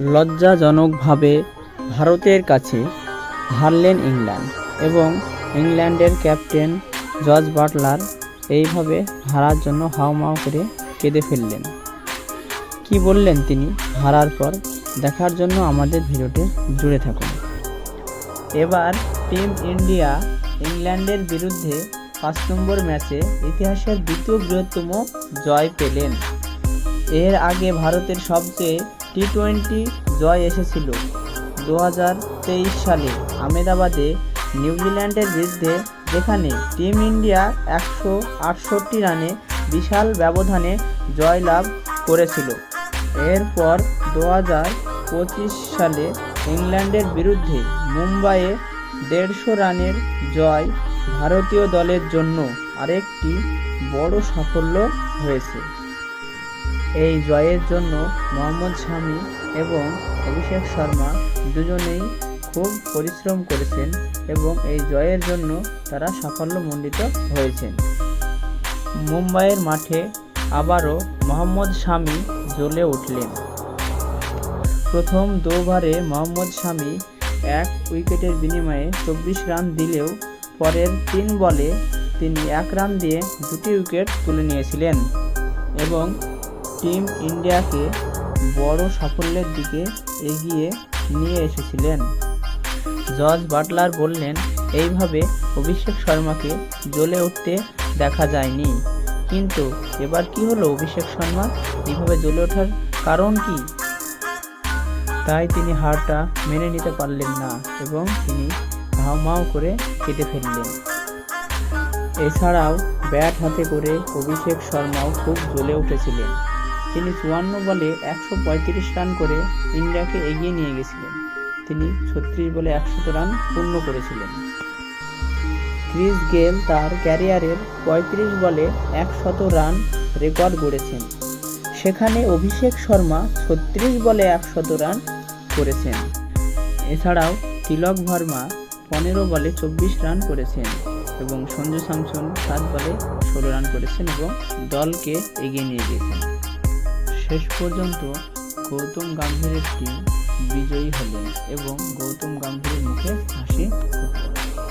লজ্জাজনকভাবে ভারতের কাছে হারলেন ইংল্যান্ড এবং ইংল্যান্ডের ক্যাপ্টেন জর্জ বাটলার এইভাবে হারার জন্য হাউমাউ করে কেঁদে ফেললেন। কি বললেন তিনি? হারার পর দেখার জন্য আমাদের ভিডিওটি জুড়ে থাকুন। এবার টিম ইন্ডিয়া ইংল্যান্ডের বিরুদ্ধে পাঁচ নম্বর ম্যাচে ইতিহাসের দ্বিতীয় বৃহত্তম জয় পেলেন। এর আগে ভারতের সবচেয়ে টি টোয়েন্টি জয় এসেছিল। দু হাজার তেইশ সালে আহমেদাবাদে নিউজিল্যান্ডের বিরুদ্ধে যেখানে টিম ইন্ডিয়া একশো আটষট্টি রানে বিশাল ব্যবধানে জয়লাভ করেছিল। এরপর দু হাজার পঁচিশ সালে ইংল্যান্ডের বিরুদ্ধে মুম্বাইয়ে দেড়শো রানের জয় ভারতীয় দলের জন্য আরেকটি বড় সাফল্য হয়েছে। এই জয়ের জন্য মোহাম্মদ শামি এবং অভিষেক শর্মা দুজনেই খুব পরিশ্রম করেছেন এবং এই জয়ের জন্য তারা সাফল্যমণ্ডিত হয়েছেন। মুম্বাইয়ের মাঠে আবারও মোহাম্মদ শামি জ্বলে উঠলেন। প্রথম দু ওভারে মোহাম্মদ শামি এক উইকেটের বিনিময়ে চব্বিশ রান দিলেও পরের তিন বলে তিনি এক রান দিয়ে দুটি উইকেট তুলে নিয়েছিলেন এবং টিম ইন্ডিয়াকে বড় সাফল্যের দিকে এগিয়ে নিয়ে এসেছিলেন। জর্জ বাটলার বললেন, এইভাবে অভিষেক শর্মাকে জ্বলে উঠতে দেখা যায়নি। কিন্তু এবার কি হলো অভিষেক শর্মা? এইভাবে জ্বলে ওঠার কারণ কি? তাই তিনি হারটা মেনে নিতে পারলেন না এবং তিনি হাউমাউ করে কেটে ফেললেন। এছাড়াও ব্যাট হাতে করে অভিষেক শর্মাও খুব জ্বলে উঠেছিলেন। তিনি চুয়ান্ন বলে একশো পঁয়ত্রিশ রান করে ইন্ডিয়াকে এগিয়ে নিয়ে গেছিলেন। তিনি ছত্রিশ বলে একশত রান পূর্ণ করেছিলেন। ক্রিস গেল তার ক্যারিয়ারের পঁয়ত্রিশ বলে একশত রান রেকর্ড গড়েছেন। সেখানে অভিষেক শর্মা ছত্রিশ বলে একশত রান করেছেন। এছাড়াও তিলক ভার্মা পনেরো বলে চব্বিশ রান করেছেন এবং সঞ্জু স্যামসন সাত বলে ষোলো রান করেছেন এবং দলকে এগিয়ে নিয়ে গিয়েছেন। শেষ পর্যন্ত গৌতম গাম্ভীরের টিম বিজয়ী হলেন এবং গৌতম গাম্ভীরের মুখে হাসি ফুটল